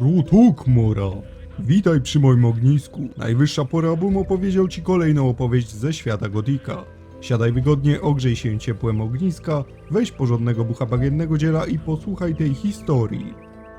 Krutuk Mora. Witaj przy moim ognisku. Najwyższa pora, abym opowiedział ci kolejną opowieść ze świata Gotika. Siadaj wygodnie, ogrzej się ciepłem ogniska, weź porządnego bucha bagiennego dziela i posłuchaj tej historii.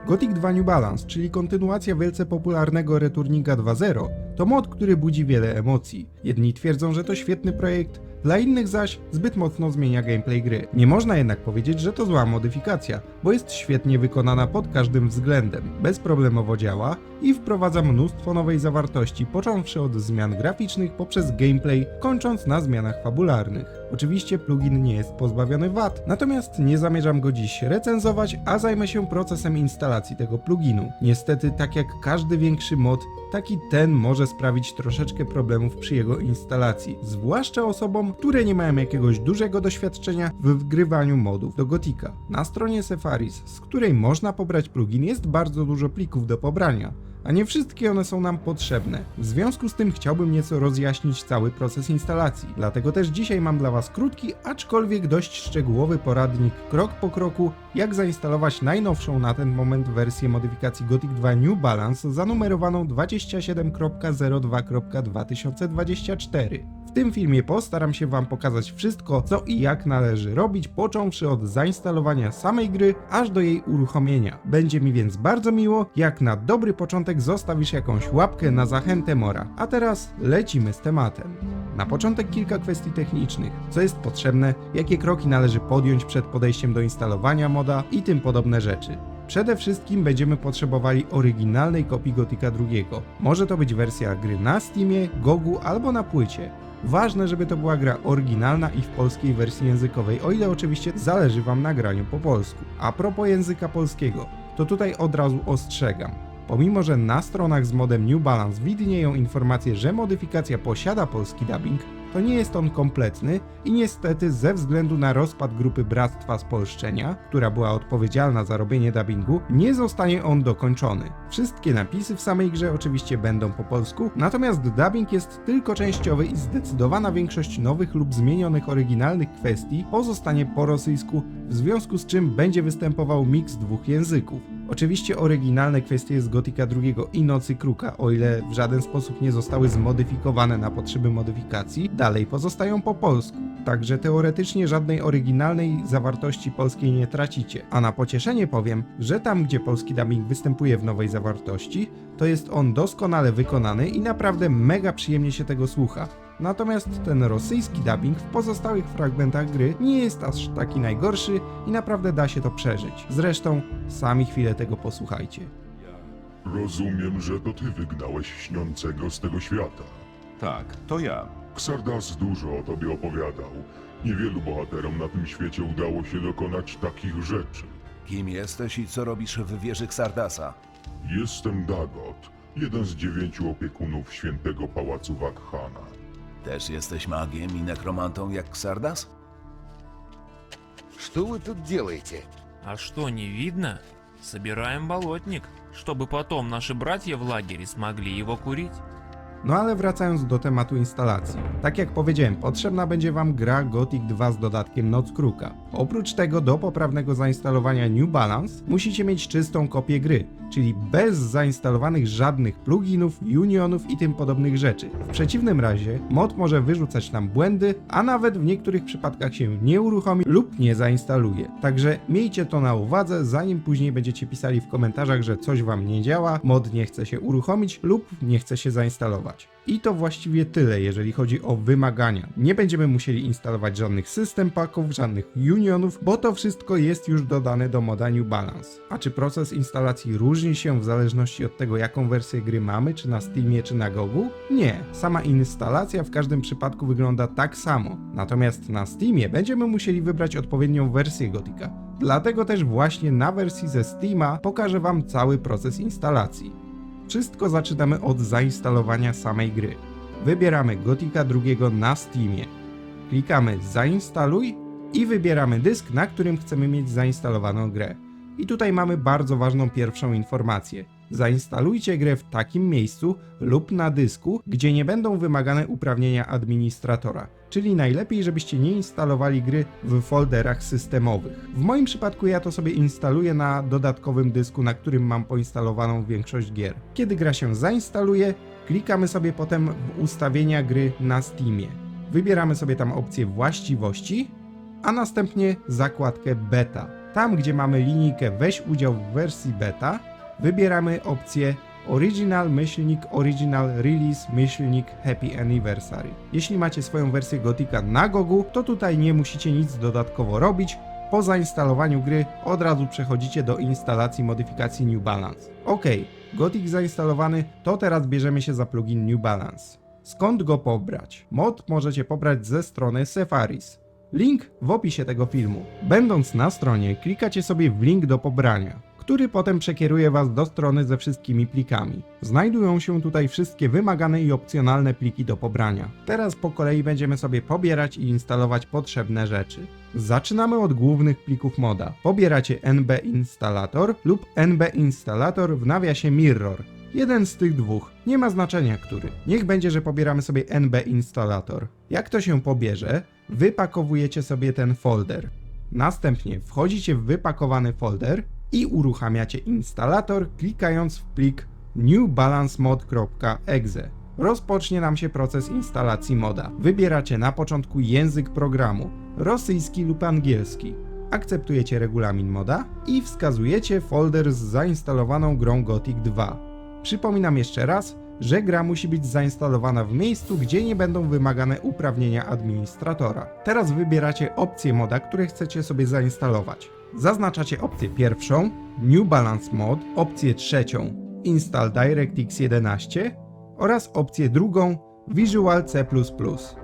Gothic 2 New Balance, czyli kontynuacja wielce popularnego Returninga 2.0, to mod, który budzi wiele emocji. Jedni twierdzą, że to świetny projekt, dla innych zaś zbyt mocno zmienia gameplay gry. Nie można jednak powiedzieć, że to zła modyfikacja, bo jest świetnie wykonana pod każdym względem, bezproblemowo działa i wprowadza mnóstwo nowej zawartości, począwszy od zmian graficznych poprzez gameplay, kończąc na zmianach fabularnych. Oczywiście plugin nie jest pozbawiony wad, natomiast nie zamierzam go dziś recenzować, a zajmę się procesem instalacji tego pluginu. Niestety, tak jak każdy większy mod, taki ten może sprawić troszeczkę problemów przy jego instalacji, zwłaszcza osobom, które nie mają jakiegoś dużego doświadczenia w wgrywaniu modów do Gotika. Na stronie Sefaris, z której można pobrać plugin, jest bardzo dużo plików do pobrania a nie wszystkie one są nam potrzebne. W związku z tym chciałbym nieco rozjaśnić cały proces instalacji. Dlatego też dzisiaj mam dla Was krótki, aczkolwiek dość szczegółowy poradnik krok po kroku, jak zainstalować najnowszą na ten moment wersję modyfikacji Gothic 2 New Balance zanumerowaną 27.02.2024. W tym filmie postaram się Wam pokazać wszystko, co i jak należy robić, począwszy od zainstalowania samej gry, aż do jej uruchomienia. Będzie mi więc bardzo miło, jak na dobry początek zostawisz jakąś łapkę na zachętę Mora. A teraz lecimy z tematem. Na początek kilka kwestii technicznych. Co jest potrzebne, jakie kroki należy podjąć przed podejściem do instalowania moda i tym podobne rzeczy. Przede wszystkim będziemy potrzebowali oryginalnej kopii Gotika II. Może to być wersja gry na Steamie, Gogu albo na płycie. Ważne, żeby to była gra oryginalna i w polskiej wersji językowej, o ile oczywiście zależy Wam na graniu po polsku. A propos języka polskiego, to tutaj od razu ostrzegam. Pomimo, że na stronach z modem New Balance widnieją informacje, że modyfikacja posiada polski dubbing, to nie jest on kompletny i niestety ze względu na rozpad grupy Bractwa Spolszczenia, która była odpowiedzialna za robienie dubbingu, nie zostanie on dokończony. Wszystkie napisy w samej grze oczywiście będą po polsku, natomiast dubbing jest tylko częściowy i zdecydowana większość nowych lub zmienionych oryginalnych kwestii pozostanie po rosyjsku, w związku z czym będzie występował miks dwóch języków. Oczywiście oryginalne kwestie z Gotika II i Nocy Kruka, o ile w żaden sposób nie zostały zmodyfikowane na potrzeby modyfikacji, dalej pozostają po polsku. Także teoretycznie żadnej oryginalnej zawartości polskiej nie tracicie. A na pocieszenie powiem, że tam gdzie polski dubbing występuje w nowej zawartości, to jest on doskonale wykonany i naprawdę mega przyjemnie się tego słucha. Natomiast ten rosyjski dubbing w pozostałych fragmentach gry nie jest aż taki najgorszy i naprawdę da się to przeżyć. Zresztą sami chwilę tego posłuchajcie. Rozumiem, że to ty wygnałeś śniącego z tego świata. Tak, to ja. Xardas dużo o tobie opowiadał. Niewielu bohaterom na tym świecie udało się dokonać takich rzeczy. Kim jesteś i co robisz w wieży Xardasa? Jestem Dagot, jeden z dziewięciu opiekunów świętego pałacu Wakhana. Też jesteś magiem i nekromantą jak Xardas? Что вы тут делаете? А что, не видно? Собираем болотник, чтобы потом наши братья в лагере смогли его курить. No ale wracając do tematu instalacji. Tak jak powiedziałem, potrzebna będzie Wam gra Gothic 2 z dodatkiem Noc Kruka. Oprócz tego do poprawnego zainstalowania New Balance musicie mieć czystą kopię gry, czyli bez zainstalowanych żadnych pluginów, unionów i tym podobnych rzeczy. W przeciwnym razie mod może wyrzucać nam błędy, a nawet w niektórych przypadkach się nie uruchomi lub nie zainstaluje. Także miejcie to na uwadze, zanim później będziecie pisali w komentarzach, że coś Wam nie działa, mod nie chce się uruchomić lub nie chce się zainstalować. I to właściwie tyle, jeżeli chodzi o wymagania. Nie będziemy musieli instalować żadnych system packów, żadnych unionów, bo to wszystko jest już dodane do moda New Balance. A czy proces instalacji różni się w zależności od tego, jaką wersję gry mamy, czy na Steamie, czy na Gogu? Nie. Sama instalacja w każdym przypadku wygląda tak samo. Natomiast na Steamie będziemy musieli wybrać odpowiednią wersję Gotika. Dlatego też właśnie na wersji ze Steama pokażę Wam cały proces instalacji. Wszystko zaczynamy od zainstalowania samej gry. Wybieramy Gotika II na Steamie. Klikamy zainstaluj i wybieramy dysk, na którym chcemy mieć zainstalowaną grę. I tutaj mamy bardzo ważną pierwszą informację. Zainstalujcie grę w takim miejscu lub na dysku, gdzie nie będą wymagane uprawnienia administratora. Czyli najlepiej, żebyście nie instalowali gry w folderach systemowych. W moim przypadku ja to sobie instaluję na dodatkowym dysku, na którym mam poinstalowaną większość gier. Kiedy gra się zainstaluje, klikamy sobie potem w ustawienia gry na Steamie. Wybieramy sobie tam opcję właściwości, a następnie zakładkę beta. Tam, gdzie mamy linijkę weź udział w wersji beta, wybieramy opcję Original myślnik Original Release myślnik Happy Anniversary. Jeśli macie swoją wersję Gotika na Gogu, to tutaj nie musicie nic dodatkowo robić. Po zainstalowaniu gry od razu przechodzicie do instalacji modyfikacji New Balance. Ok, Gothic zainstalowany, to teraz bierzemy się za plugin New Balance. Skąd go pobrać? Mod możecie pobrać ze strony Sefaris. Link w opisie tego filmu. Będąc na stronie, klikacie sobie w link do pobrania, który potem przekieruje Was do strony ze wszystkimi plikami. Znajdują się tutaj wszystkie wymagane i opcjonalne pliki do pobrania. Teraz po kolei będziemy sobie pobierać i instalować potrzebne rzeczy. Zaczynamy od głównych plików moda. Pobieracie NB Installator lub NB Installator w nawiasie Mirror. Jeden z tych dwóch, nie ma znaczenia który. Niech będzie, że pobieramy sobie NB Installator. Jak to się pobierze, wypakowujecie sobie ten folder. Następnie wchodzicie w wypakowany folder i uruchamiacie instalator klikając w plik newbalancemod.exe. Rozpocznie nam się proces instalacji moda. Wybieracie na początku język programu, rosyjski lub angielski. Akceptujecie regulamin moda i wskazujecie folder z zainstalowaną grą Gothic 2. Przypominam jeszcze raz, że gra musi być zainstalowana w miejscu, gdzie nie będą wymagane uprawnienia administratora. Teraz wybieracie opcję moda, które chcecie sobie zainstalować. Zaznaczacie opcję pierwszą, New Balance Mod, opcję trzecią, Install DirectX 11 oraz opcję drugą, Visual C++.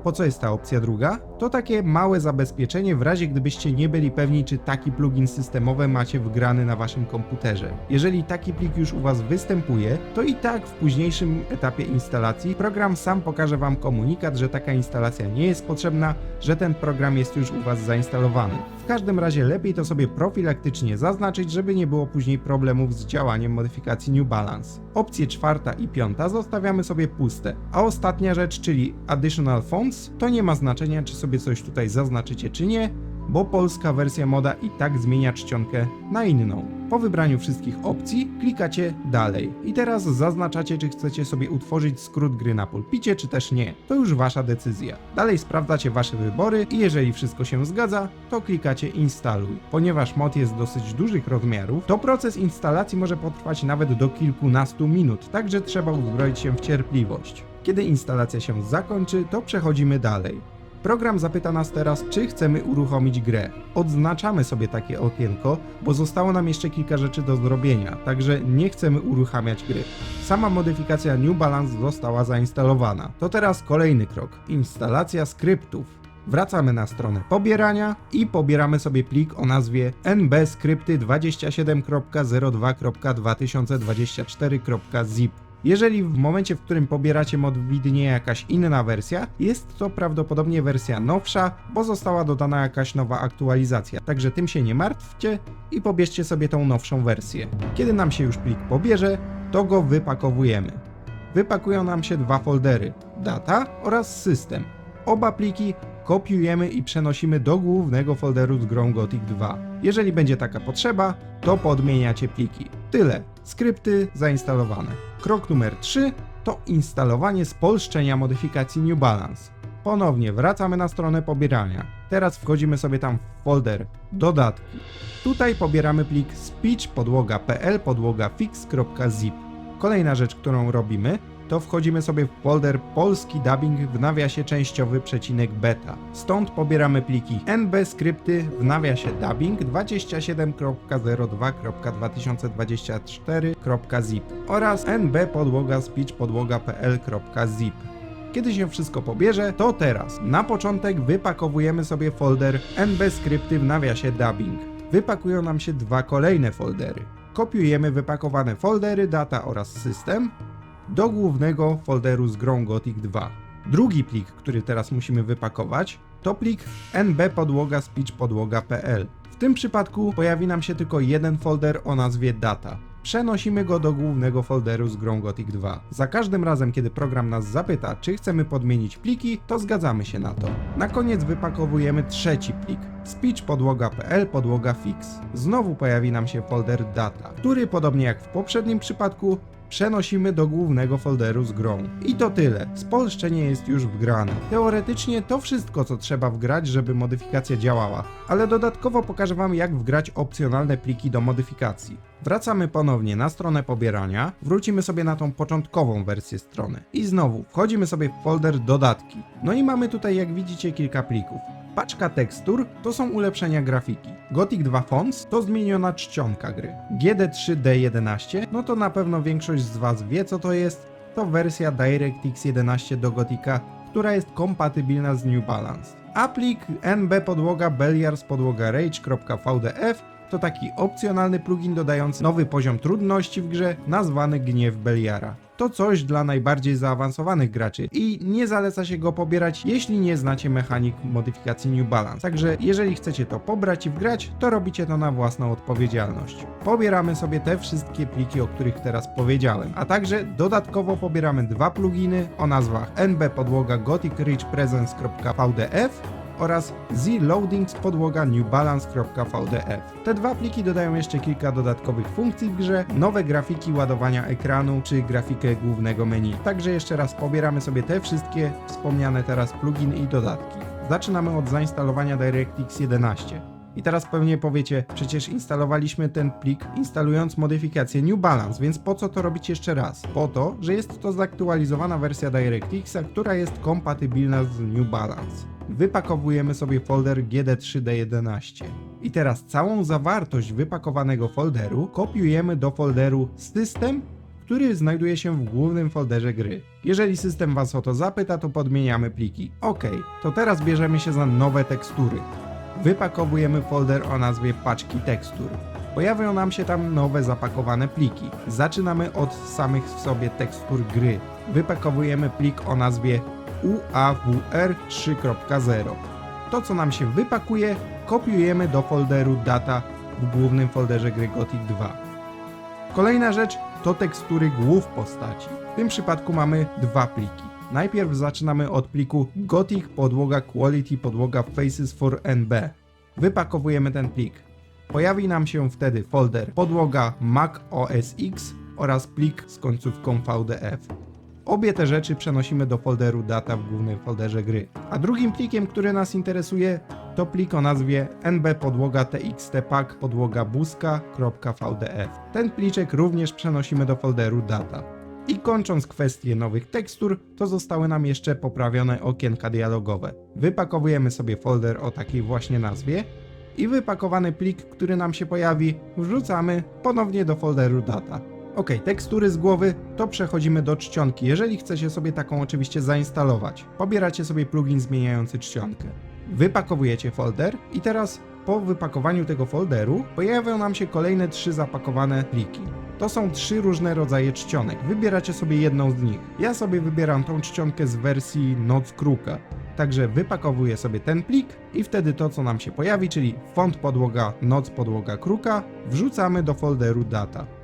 Po co jest ta opcja druga? To takie małe zabezpieczenie w razie gdybyście nie byli pewni, czy taki plugin systemowy macie wgrany na waszym komputerze. Jeżeli taki plik już u was występuje, to i tak w późniejszym etapie instalacji program sam pokaże wam komunikat, że taka instalacja nie jest potrzebna, że ten program jest już u was zainstalowany. W każdym razie lepiej to sobie profilaktycznie zaznaczyć, żeby nie było później problemów z działaniem modyfikacji New Balance. Opcje czwarta i piąta zostawiamy sobie puste, a ostatnia rzecz, czyli Additional Fonts, to nie ma znaczenia, czy sobie coś tutaj zaznaczycie, czy nie, bo polska wersja moda i tak zmienia czcionkę na inną. Po wybraniu wszystkich opcji klikacie dalej i teraz zaznaczacie, czy chcecie sobie utworzyć skrót gry na pulpicie, czy też nie. To już wasza decyzja. Dalej sprawdzacie wasze wybory i jeżeli wszystko się zgadza, to klikacie instaluj. Ponieważ mod jest dosyć dużych rozmiarów, to proces instalacji może potrwać nawet do kilkunastu minut, także trzeba uzbroić się w cierpliwość. Kiedy instalacja się zakończy, to przechodzimy dalej. Program zapyta nas teraz, czy chcemy uruchomić grę. Odznaczamy sobie takie okienko, bo zostało nam jeszcze kilka rzeczy do zrobienia, także nie chcemy uruchamiać gry. Sama modyfikacja New Balance została zainstalowana. To teraz kolejny krok instalacja skryptów. Wracamy na stronę pobierania i pobieramy sobie plik o nazwie nbskrypty27.02.2024.zip. Jeżeli w momencie, w którym pobieracie mod widnieje jakaś inna wersja, jest to prawdopodobnie wersja nowsza, bo została dodana jakaś nowa aktualizacja. Także tym się nie martwcie i pobierzcie sobie tą nowszą wersję. Kiedy nam się już plik pobierze, to go wypakowujemy. Wypakują nam się dwa foldery: data oraz system. Oba pliki kopiujemy i przenosimy do głównego folderu z grą Gothic 2. Jeżeli będzie taka potrzeba, to podmieniacie pliki. Tyle. Skrypty zainstalowane. Krok numer 3 to instalowanie spolszczenia modyfikacji New Balance. Ponownie wracamy na stronę pobierania. Teraz wchodzimy sobie tam w folder dodatki. Tutaj pobieramy plik speech podłoga.pl podłoga fix.zip. Kolejna rzecz, którą robimy, to wchodzimy sobie w folder polski dubbing w nawiasie częściowy przecinek beta. Stąd pobieramy pliki nb skrypty w nawiasie dubbing 27.02.2024.zip oraz nb podłoga speech podłoga.pl.zip. Kiedy się wszystko pobierze, to teraz na początek wypakowujemy sobie folder nb skrypty w nawiasie dubbing. Wypakują nam się dwa kolejne foldery. Kopiujemy wypakowane foldery, data oraz system do głównego folderu z grą Gothic 2. Drugi plik, który teraz musimy wypakować, to plik nb podłoga speech podłoga.pl. W tym przypadku pojawi nam się tylko jeden folder o nazwie data. przenosimy go do głównego folderu z grą Gothic 2. Za każdym razem, kiedy program nas zapyta, czy chcemy podmienić pliki, to zgadzamy się na to. Na koniec wypakowujemy trzeci plik. Speech podłoga.pl podłoga fix. Znowu pojawi nam się folder data, który podobnie jak w poprzednim przypadku przenosimy do głównego folderu z grą. I to tyle. Spolszczenie jest już wgrane. Teoretycznie to wszystko, co trzeba wgrać, żeby modyfikacja działała, ale dodatkowo pokażę Wam, jak wgrać opcjonalne pliki do modyfikacji. Wracamy ponownie na stronę pobierania, wrócimy sobie na tą początkową wersję strony i znowu wchodzimy sobie w folder dodatki. No i mamy tutaj, jak widzicie, kilka plików. Paczka tekstur to są ulepszenia grafiki. Gothic 2 Fonts to zmieniona czcionka gry. GD3D11 no to na pewno większość z Was wie co to jest. To wersja DirectX 11 do Gothica, która jest kompatybilna z New Balance. A plik nb podłoga beliars podłoga rage.vdf to taki opcjonalny plugin dodający nowy poziom trudności w grze nazwany Gniew Beliara. To coś dla najbardziej zaawansowanych graczy i nie zaleca się go pobierać, jeśli nie znacie mechanik modyfikacji New Balance. Także jeżeli chcecie to pobrać i wgrać, to robicie to na własną odpowiedzialność. Pobieramy sobie te wszystkie pliki, o których teraz powiedziałem, a także dodatkowo pobieramy dwa pluginy o nazwach nb podłoga gothic rich presence.vdf oraz zloadings podłoga newbalance.vdf. Te dwa pliki dodają jeszcze kilka dodatkowych funkcji w grze, nowe grafiki ładowania ekranu czy grafikę głównego menu. Także jeszcze raz pobieramy sobie te wszystkie wspomniane teraz pluginy i dodatki. Zaczynamy od zainstalowania DirectX 11. I teraz pewnie powiecie, przecież instalowaliśmy ten plik instalując modyfikację New Balance, więc po co to robić jeszcze raz? Po to, że jest to zaktualizowana wersja DirectXa, która jest kompatybilna z New Balance. Wypakowujemy sobie folder GD3D11. I teraz całą zawartość wypakowanego folderu kopiujemy do folderu System, który znajduje się w głównym folderze gry. Jeżeli system Was o to zapyta, to podmieniamy pliki. Ok, to teraz bierzemy się za nowe tekstury wypakowujemy folder o nazwie paczki tekstur. Pojawią nam się tam nowe zapakowane pliki. Zaczynamy od samych w sobie tekstur gry. Wypakowujemy plik o nazwie UAWR 3.0. To co nam się wypakuje, kopiujemy do folderu data w głównym folderze gry Gothic 2. Kolejna rzecz to tekstury głów postaci. W tym przypadku mamy dwa pliki. Najpierw zaczynamy od pliku Gothic podłoga Quality podłoga Faces for NB. Wypakowujemy ten plik. Pojawi nam się wtedy folder podłoga Mac OS X oraz plik z końcówką VDF. Obie te rzeczy przenosimy do folderu data w głównym folderze gry. A drugim plikiem, który nas interesuje, to plik o nazwie nb podłoga buska.vdf. Ten pliczek również przenosimy do folderu data. I kończąc kwestię nowych tekstur, to zostały nam jeszcze poprawione okienka dialogowe. Wypakowujemy sobie folder o takiej właśnie nazwie i wypakowany plik, który nam się pojawi, wrzucamy ponownie do folderu data. Ok, tekstury z głowy, to przechodzimy do czcionki, jeżeli chcecie sobie taką oczywiście zainstalować. Pobieracie sobie plugin zmieniający czcionkę. Wypakowujecie folder i teraz po wypakowaniu tego folderu pojawią nam się kolejne trzy zapakowane pliki. To są trzy różne rodzaje czcionek. Wybieracie sobie jedną z nich. Ja sobie wybieram tą czcionkę z wersji Noc Kruka. Także wypakowuję sobie ten plik i wtedy to co nam się pojawi, czyli font podłoga Noc podłoga Kruka, wrzucamy do folderu data.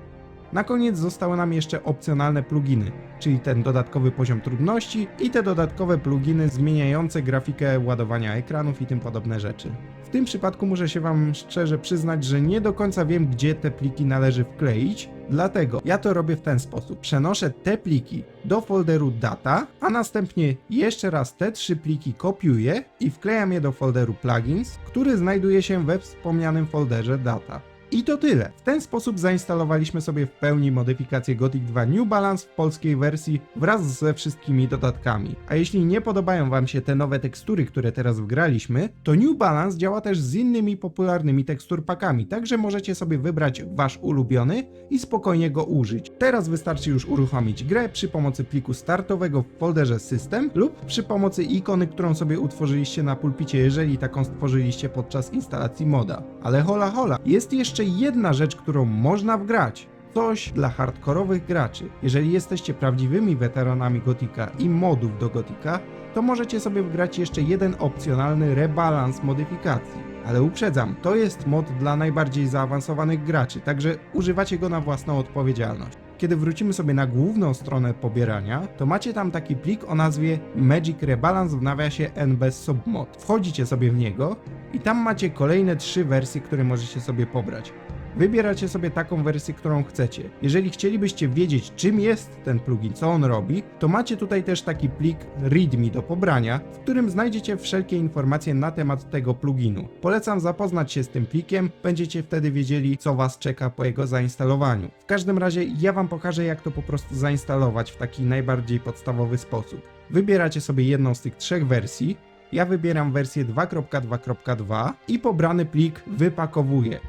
Na koniec zostały nam jeszcze opcjonalne pluginy, czyli ten dodatkowy poziom trudności i te dodatkowe pluginy zmieniające grafikę ładowania ekranów i tym podobne rzeczy. W tym przypadku muszę się Wam szczerze przyznać, że nie do końca wiem, gdzie te pliki należy wkleić, dlatego ja to robię w ten sposób. Przenoszę te pliki do folderu data, a następnie jeszcze raz te trzy pliki kopiuję i wklejam je do folderu plugins, który znajduje się we wspomnianym folderze data. I to tyle. W ten sposób zainstalowaliśmy sobie w pełni modyfikację Gothic 2 New Balance w polskiej wersji wraz ze wszystkimi dodatkami. A jeśli nie podobają Wam się te nowe tekstury, które teraz wgraliśmy, to New Balance działa też z innymi popularnymi teksturpakami, także możecie sobie wybrać Wasz ulubiony i spokojnie go użyć. Teraz wystarczy już uruchomić grę przy pomocy pliku startowego w folderze System lub przy pomocy ikony, którą sobie utworzyliście na pulpicie, jeżeli taką stworzyliście podczas instalacji moda. Ale hola hola, jest jeszcze jedna rzecz, którą można wgrać. Coś dla hardkorowych graczy. Jeżeli jesteście prawdziwymi weteranami Gotika i modów do Gotika, to możecie sobie wgrać jeszcze jeden opcjonalny rebalans modyfikacji. Ale uprzedzam, to jest mod dla najbardziej zaawansowanych graczy, także używacie go na własną odpowiedzialność. Kiedy wrócimy sobie na główną stronę pobierania, to macie tam taki plik o nazwie Magic Rebalance w nawiasie NB Submod. Wchodzicie sobie w niego i tam macie kolejne trzy wersje, które możecie sobie pobrać. Wybieracie sobie taką wersję, którą chcecie. Jeżeli chcielibyście wiedzieć, czym jest ten plugin, co on robi, to macie tutaj też taki plik README do pobrania, w którym znajdziecie wszelkie informacje na temat tego pluginu. Polecam zapoznać się z tym plikiem, będziecie wtedy wiedzieli, co Was czeka po jego zainstalowaniu. W każdym razie ja Wam pokażę, jak to po prostu zainstalować w taki najbardziej podstawowy sposób. Wybieracie sobie jedną z tych trzech wersji. Ja wybieram wersję 2.2.2 i pobrany plik wypakowuję.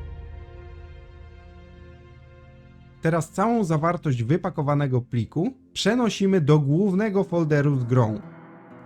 Teraz całą zawartość wypakowanego pliku przenosimy do głównego folderu z grą.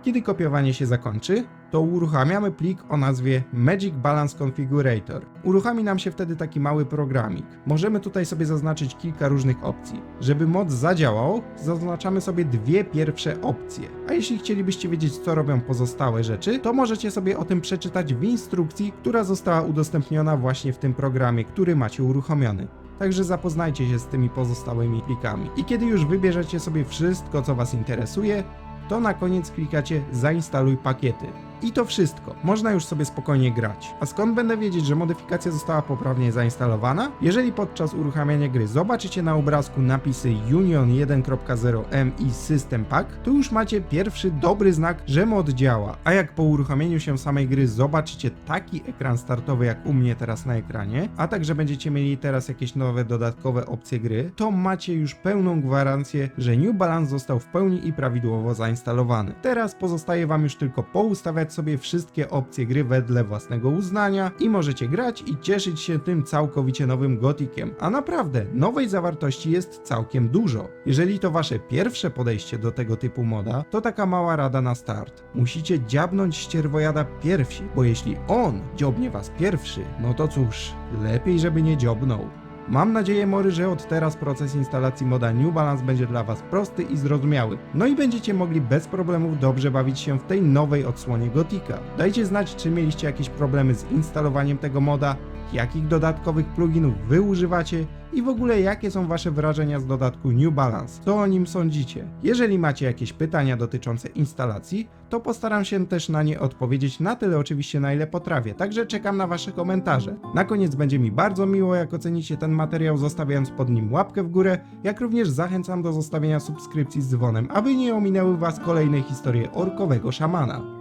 Kiedy kopiowanie się zakończy, to uruchamiamy plik o nazwie Magic Balance Configurator. Uruchomi nam się wtedy taki mały programik. Możemy tutaj sobie zaznaczyć kilka różnych opcji. Żeby mod zadziałał, zaznaczamy sobie dwie pierwsze opcje. A jeśli chcielibyście wiedzieć, co robią pozostałe rzeczy, to możecie sobie o tym przeczytać w instrukcji, która została udostępniona właśnie w tym programie, który macie uruchomiony. Także zapoznajcie się z tymi pozostałymi plikami. I kiedy już wybierzecie sobie wszystko, co Was interesuje, to na koniec klikacie zainstaluj pakiety. I to wszystko. Można już sobie spokojnie grać. A skąd będę wiedzieć, że modyfikacja została poprawnie zainstalowana? Jeżeli podczas uruchamiania gry zobaczycie na obrazku napisy Union 1.0M i System Pack, to już macie pierwszy dobry znak, że mod działa. A jak po uruchomieniu się samej gry zobaczycie taki ekran startowy jak u mnie teraz na ekranie, a także będziecie mieli teraz jakieś nowe dodatkowe opcje gry, to macie już pełną gwarancję, że New Balance został w pełni i prawidłowo zainstalowany. Teraz pozostaje wam już tylko poustawiać sobie wszystkie opcje gry wedle własnego uznania i możecie grać i cieszyć się tym całkowicie nowym gotikiem. A naprawdę, nowej zawartości jest całkiem dużo. Jeżeli to wasze pierwsze podejście do tego typu moda, to taka mała rada na start. Musicie dziabnąć ścierwojada pierwsi, bo jeśli on dziobnie was pierwszy, no to cóż, lepiej żeby nie dziobnął. Mam nadzieję, Mory, że od teraz proces instalacji moda New Balance będzie dla Was prosty i zrozumiały. No i będziecie mogli bez problemów dobrze bawić się w tej nowej odsłonie Gotika. Dajcie znać, czy mieliście jakieś problemy z instalowaniem tego moda, jakich dodatkowych pluginów Wy używacie i w ogóle jakie są Wasze wrażenia z dodatku New Balance. Co o nim sądzicie? Jeżeli macie jakieś pytania dotyczące instalacji, to postaram się też na nie odpowiedzieć na tyle oczywiście na ile potrafię, także czekam na Wasze komentarze. Na koniec będzie mi bardzo miło jak ocenicie ten materiał zostawiając pod nim łapkę w górę, jak również zachęcam do zostawienia subskrypcji z dzwonem, aby nie ominęły Was kolejne historie orkowego szamana.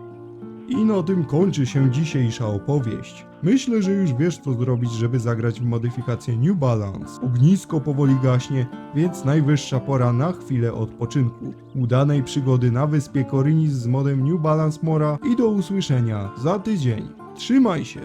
I na tym kończy się dzisiejsza opowieść. Myślę, że już wiesz co zrobić, żeby zagrać w modyfikację New Balance. Ognisko powoli gaśnie, więc najwyższa pora na chwilę odpoczynku. Udanej przygody na wyspie Korynis z modem New Balance Mora i do usłyszenia za tydzień. Trzymaj się!